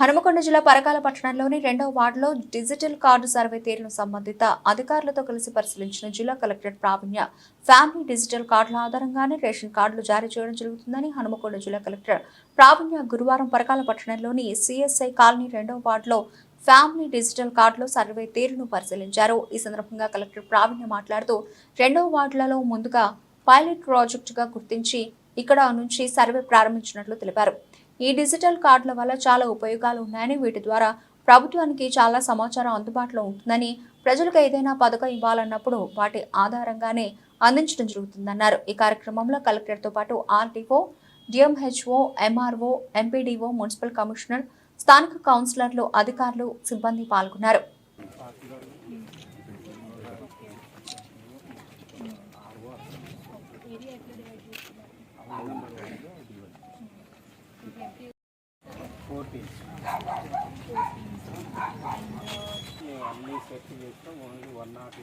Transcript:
హనుమకొండ జిల్లా పరకాల పట్టణంలోని రెండవ వార్డులో డిజిటల్ కార్డు సర్వే తీరును సంబంధిత అధికారులతో కలిసి పరిశీలించిన జిల్లా కలెక్టర్ ప్రావీణ్య ఫ్యామిలీ డిజిటల్ కార్డుల ఆధారంగానే రేషన్ కార్డులు జారీ చేయడం జరుగుతుందని హనుమకొండ జిల్లా కలెక్టర్ ప్రావీణ్య గురువారం పరకాల పట్టణంలోని సిఎస్ఐ కాలనీ రెండవ వార్డులో ఫ్యామిలీ డిజిటల్ కార్డులో సర్వే తీరును పరిశీలించారు. ఈ సందర్భంగా కలెక్టర్ ప్రావీణ్య మాట్లాడుతూ రెండవ వార్డులలో ముందుగా పైలట్ ప్రాజెక్టుగా గుర్తించి ఇక్కడ నుంచి సర్వే ప్రారంభించినట్లు తెలిపారు. ఈ డిజిటల్ కార్డుల వల్ల చాలా ఉపయోగాలు ఉన్నాయని వీటి ద్వారా ప్రభుత్వానికి చాలా సమాచారం అందుబాటులో ఉంటుందని ప్రజలకు ఏదైనా పథకం ఇవ్వాలన్నప్పుడు వాటి ఆధారంగానే అందించడం జరుగుతుందన్నారు. ఈ కార్యక్రమంలో కలెక్టర్తో పాటు RTO DMHO MRO MPDO municipal commissioner స్థానిక కౌన్సిలర్లు అధికారులు సిబ్బంది పాల్గొన్నారు. ఫోర్టీన్. మేము అన్ని సెట్ చేస్తాం ఓన్లీ వన్ నాట్